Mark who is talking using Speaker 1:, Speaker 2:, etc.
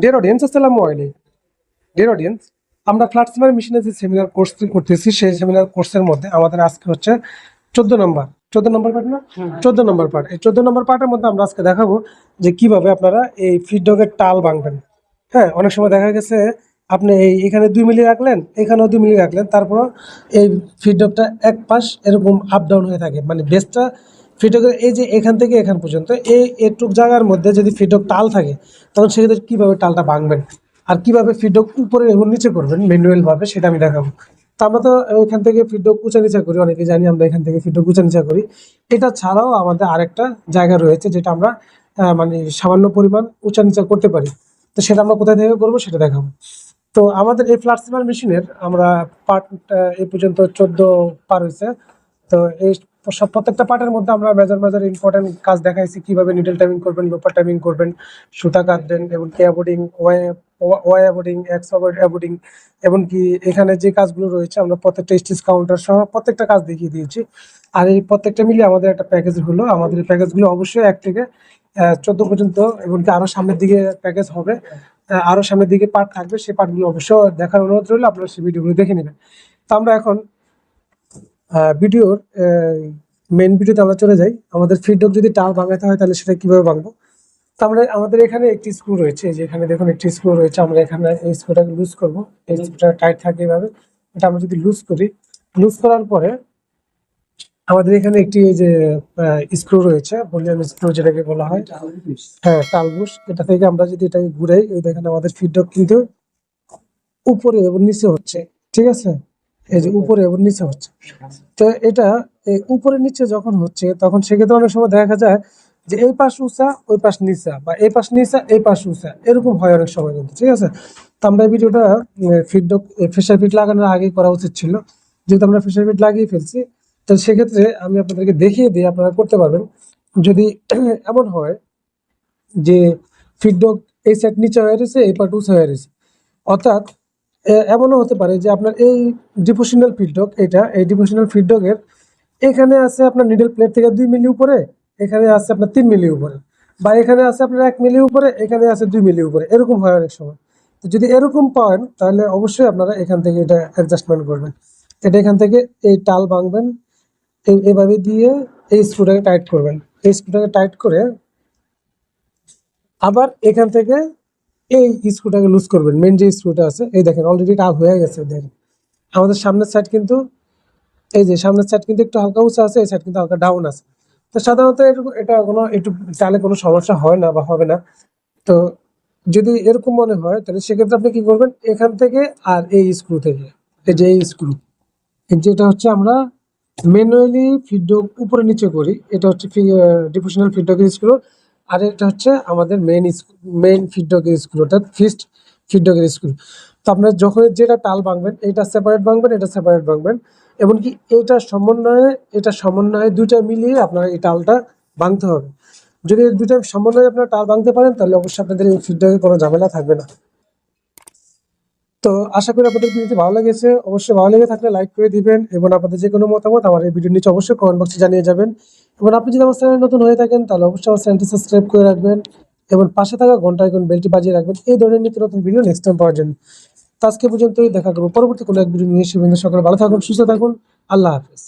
Speaker 1: Deer audience আসসালামু আলাইকুম dear audience আমরা ফ্ল্যাট সিমার মেশিনে যে সেমিনার কোর্স করতেছি সেই সেমিনার কোর্সের মধ্যে আমাদের আজকে হচ্ছে চোদ্দ নম্বর চোদ্দ নম্বর পার্ট না? চোদ্দ নম্বর পার্ট এই চোদ্দ নম্বর পার্টের মধ্যে আমরা আজকে দেখাবো যে কীভাবে আপনারা এই ফিডডগের টাল ভাঙবেন হ্যাঁ অনেক সময় দেখা গেছে আপনি এই এখানে দুই মিলি রাখলেন এখানেও দুই মিলি রাখলেন তারপর এই ফিডডগটা এক পাশ এরকম আপ ডাউন হয়ে থাকে। মানে বেসটা ফিডডগের এই যে এখান থেকে এখান পর্যন্ত, এই এটুক জায়গার মধ্যে যদি ফিডডগ টাল থাকে, তখন সেক্ষেত্রে কীভাবে টালটা ভাঙবেন আর কীভাবে ফিডডগ উপরে এবং নিচে করবেন ম্যানুয়াল ভাবে সেটা আমি দেখাবো। তো আমরা তো এখান থেকে ফিডডগ উঁচা নিচা করি অনেকে জানি আমরা এখান থেকে ফিডডগ উঁচা নিচা করি। এটা ছাড়াও আমাদের আরেকটা জায়গা রয়েছে, যেটা আমরা মানে সামান্য পরিমাণ উঁচা নিচা করতে পারি। তো সেটা আমরা কোথায় থেকে করব সেটা দেখাবো। তো আমাদের এই সিমার মেশিনের আমরা পার্ট এই পর্যন্ত চোদ্দ পার হয়েছে। তো এই সব প্রত্যেকটা পার্টের মধ্যে আমরা মেজর মেজর ইম্পর্টেন্ট কাজ দেখাইছি। কীভাবে নিডল টাইমিং করবেন লোপার টাইমিং করবেন, সুতা কাটবেন, এবং কে অ্যাবোর্ডিং ওয়াই অ্যাবোর্ডিং এক্স অ্যাবোর্ডিং এমনকি এখানে যে কাজগুলো রয়েছে, আমরা প্রত্যেকটা স্টিচ কাউন্টার সহ প্রত্যেকটা কাজ দেখিয়ে দিয়েছি। আর এই প্রত্যেকটা মিলিয়ে আমাদের একটা প্যাকেজ হলো। আমাদের প্যাকেজগুলো অবশ্যই এক থেকে চোদ্দ পর্যন্ত এমনকি আরও সামনের দিকে প্যাকেজ হবে। আরও সামনের দিকে পার্ট থাকবে, সেই পার্টগুলো অবশ্যই দেখার অনুরোধ রইল, আপনারা সেই ভিডিওগুলো দেখে নেবেন। তো আমরা এখন ভিডিওর মেন ভিডিওতে আমরা চলে যাই। আমাদের ফিডডক যদি টাল ভাঙাতে হয়, তাহলে সেটা কীভাবে ভাঙবো? তো আমরা, আমাদের এখানে একটি স্ক্রু রয়েছে। এই যে এখানে দেখুন একটি স্ক্রু রয়েছে। আমরা এখানে এই স্ক্রুটাকে লুজ করব। এই স্ক্রুটা টাইট থাকে এভাবে এটা আমরা যদি লুজ করি লুজ করার পরে আমাদের এখানে একটি এই যে স্ক্রু রয়েছে ভলিউম স্ক্রু যেটাকে বলা হয়। হ্যাঁ টালবুশ এটা থেকে আমরা যদি এটাকে ঘুরাই, এই দেখেন আমাদের ফিডডক কিন্তু উপরে এবং নিচে হচ্ছে। ঠিক আছে? এই যে উপরে এবং নিচে হচ্ছে। তো এটা উপরে নিচে যখন হচ্ছে, তখন সেক্ষেত্রে অনেক সময় দেখা যায় যে এই পাশ উঁচা, ওই পাশ নিচা বা এই পাশ নিচা, এই পাশ উঁচা। এরকম হয় অনেক সময় কিন্তু, ঠিক আছে? তো আমরা এই ভিডিওটা ফিডডক ফেসার ফিট লাগানোর আগেই করা উচিত ছিল। যেহেতু আমরা ফেসার ফিট লাগিয়ে ফেলছি, তো সেক্ষেত্রে আমি আপনাদেরকে দেখিয়ে দিয়ে আপনারা করতে পারবেন। যদি এমন হয় যে ফিডডক এই সাইড নিচে হয়ে রয়েছে, এই পার্ট উঁচা হয়ে রয়েছে, অর্থাৎ এমনও হতে পারে যে আপনার এই ডিপোশনাল ফিডডক এটা, এই ডিপোশনাল ফিডডকের এখানে আছে আপনার নিডল প্লেট থেকে দুই মিলি উপরে, এখানে আছে আপনার তিন মিলি উপরে, বা এখানে আছে আপনার এক মিলি উপরে, এখানে আছে দুই মিলি উপরে, এরকম হয় অনেক সময়। তো যদি এরকম পান তাহলে অবশ্যই আপনারা এখান থেকে এটা অ্যাডজাস্টমেন্ট করবেন। এটা এখান থেকে এই টাল ভাঙবেন এভাবে দিয়ে এই স্ক্রুটাকে টাইট করবেন। এই স্ক্রুটাকে টাইট করে আবার এখান থেকে এই স্ক্রুটাকে লুজ করবেন মেন যে স্ক্রুটা আছে, এই দেখেন অলরেডি টাল হয়ে গেছে, দেখেন। আমাদের সামনের সাইড কিন্তু, এই যে সামনের সাইড কিন্তু একটু হালকা উঁচা আছে, এই সাইড কিন্তু হালকা ডাউন আছে। তো সাধারণত এটা কোনো, একটু চালে কোনো সমস্যা হয় না বা হবে না। তো যদি এরকম মনে হয়, তাহলে সেক্ষেত্রে আপনি কি করবেন, এখান থেকে আর এই স্ক্রু থেকে, এই যে এই স্ক্রু যেটা হচ্ছে আমরা ম্যানুয়ালি ফিডডক উপরে নিচে করি, এটা হচ্ছে ডিফিউশনাল ফিডডকের স্ক্রু আর এটা হচ্ছে আমাদের মেইন মেইন ফিডডকের স্কুল অর্থাৎ ফিস্ট ফিডডকের স্কুল তো আপনারা যখন যেটা টাল ভাঙবেন, এটা সেপারেট ভাঙবেন, এটা সেপারেট ভাঙবেন, এমনকি এইটা সমন্বয়ে, এটা সমন্বয়ে দুইটা মিলিয়ে আপনার এই টালটা ভাঙতে হবে। যদি দুইটা সমন্বয়ে আপনার টাল ভাঙতে পারেন, তাহলে অবশ্যই আপনাদের এই ফিডব্যাকে কোনো ঝামেলা থাকবে না। তো আশা করি আপনাদের ভিডিওটি ভালো লেগেছে। অবশ্যই ভালো লেগে থাকলে লাইক করে দিবেন এবং আপনাদের যে কোনো মতামত আমার এই ভিডিওর নিচে অবশ্যই কমেন্ট বক্সে জানিয়ে যাবেন। এবং আপনি যদি আমার চ্যানেল নতুন হয়ে থাকেন, তাহলে অবশ্যই আমার চ্যানেলটি সাবস্ক্রাইব করে রাখবেন এবং পাশে থাকা ঘণ্টা এখন বেলটি বাজিয়ে রাখবেন। এই ধরনের নিত্য নতুন ভিডিও নেক্সট টাইম পাওয়ার জন্য। তো আজকে পর্যন্তই, দেখা করব পরবর্তী কোনো এক ভিডিও নিয়ে। এসে সকালে ভালো থাকুন, সুস্থ থাকুন। আল্লাহ হাফেজ।